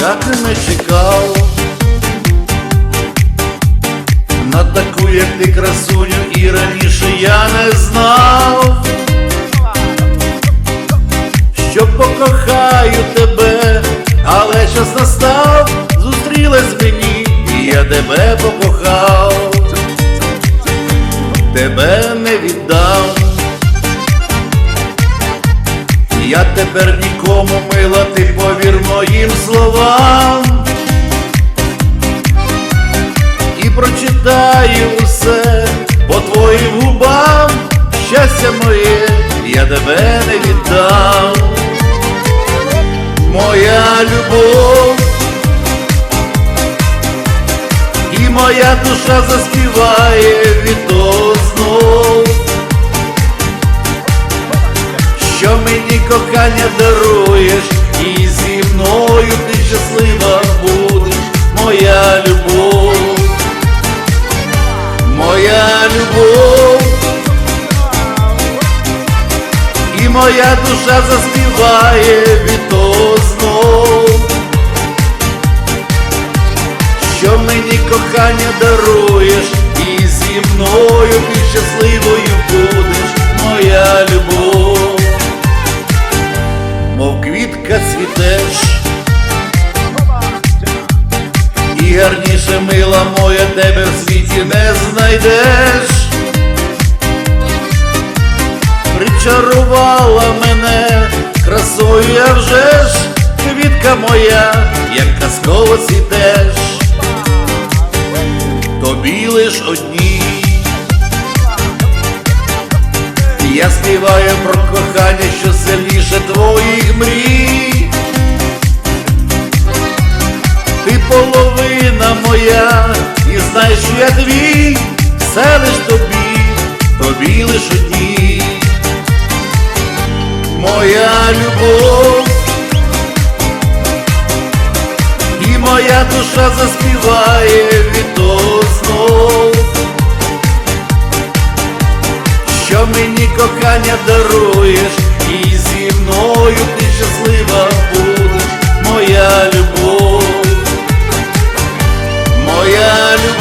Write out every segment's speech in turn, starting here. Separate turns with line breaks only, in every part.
так не чекав. На таку, як ти красуню, і раніше я не знав, що покохаю тебе, але час настав, зустрілась мені, і я тебе покохав, тебе не віддам. Я тепер нікому повір моїм словам і прочитаю усе по твоїм губам, щастя моє, я тебе не віддам, моя любов, і моя душа заспіває від того знов. Що мені кохання даруєш, і любов, і моя душа заспіває від що мені кохання даруєш, і зі мною ти щасливою будеш, гарніше мила моя тебе в світі не знайдеш, причарувала мене красою, я вже ж, квітка моя, як казково цвітеш, тобі лиш одній. Я співаю про кохання, що сильніше твоїх мрій. Моя, і знай, що я твій, все лиш тобі, тобі лиш одній. Моя любов, і моя душа заспіває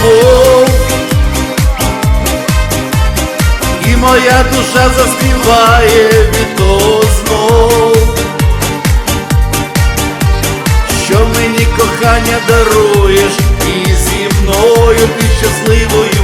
любов, і моя душа заспіває від того що мені кохання даруєш, і зі мною ти щасливою.